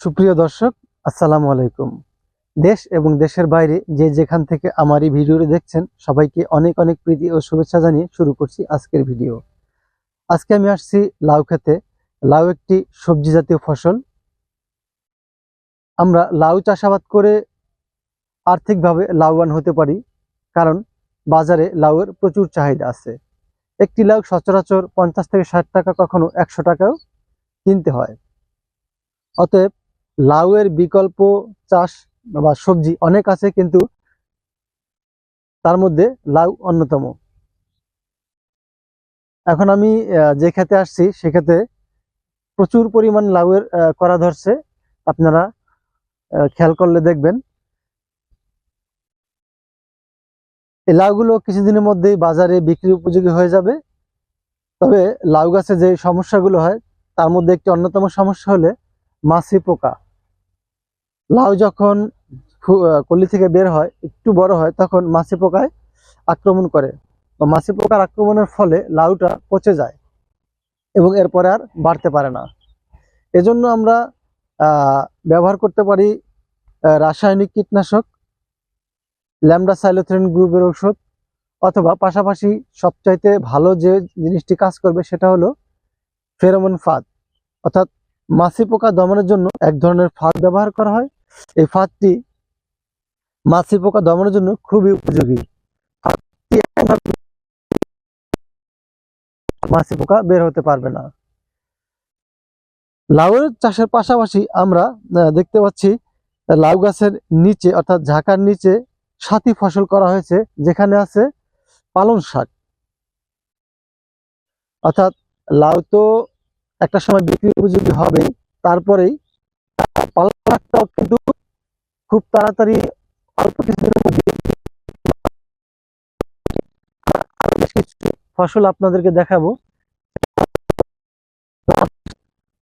সুপ্রিয় দর্শক, আসসালামু আলাইকুম। দেশ এবং দেশের বাইরে যে যেখান থেকে আমার এই ভিডিওটি দেখছেন, সবাইকে অনেক অনেক প্রীতি ও শুভেচ্ছা জানিয়ে শুরু করছি আজকের ভিডিও। আজকে আমি আসছি লাউ খেতে। লাউ একটি সবজি জাতীয় ফসল। আমরা লাউ চাষাবাদ করে আর্থিকভাবে লাভবান হতে পারি, কারণ বাজারে লাউয়ের প্রচুর চাহিদা আছে। একটি লাউ সচরাচর পঞ্চাশ থেকে ষাট টাকা, কখনো একশো টাকাও কিনতে হয়। অতএব লাউয়ের বিকল্প চাষ বা সবজি অনেক আছে, কিন্তু তার মধ্যে লাউ অন্যতম। এখন আমি যে খেতে আসছি সেক্ষেত্রে প্রচুর পরিমাণ লাউয়ের করা ধরছে। আপনারা খেয়াল করলে দেখবেন। এই লাউগুলো কিছুদিনের মধ্যেই বাজারে বিক্রি উপযোগী হয়ে যাবে। তবে লাউ গাছে যে সমস্যাগুলো হয়, তার মধ্যে একটি অন্যতম সমস্যা হলে মাছি পোকা। লাউ যখন কলি থেকে বের হয়, একটু বড় হয়, তখন মাছি পোকায় আক্রমণ করে। মাছি পোকার আক্রমণের ফলে লাউটা পচে যায় এবং এরপরে আর বাড়তে পারে না। এজন্য আমরা ব্যবহার করতে পারি রাসায়নিক কীটনাশক, ল্যামডা সাইলোথ্রেন গ্রুপের ঔষধ, অথবা পাশাপাশি সবচাইতে ভালো যে জিনিসটি কাজ করবে সেটা হলো ফেরোমন ফাঁদ। অর্থাৎ মাছি পোকা দমনের জন্য এক ধরনের ফাঁদ ব্যবহার করা হয় এই ফাঁদটি মাছি পোকা দমনের জন্য খুবই উপযোগী। মাছি পোকা বের হতে পারবে না। লাউয়ের চাষের পাশাপাশি আমরা দেখতে পাচ্ছি, লাউ গাছের নিচে, অর্থাৎ ঝাঁকার নিচে সাথী ফসল করা হয়েছে, যেখানে আছে পালং শাক। অর্থাৎ লাউ তো একটা সময় বিক্রি উপযোগী হবে তারপরেই পালং শাকটাও কিন্তু খুব তাড়াতাড়ি অল্প কিছুদিনের মধ্যে ফসল আপনাদেরকে দেখাবো।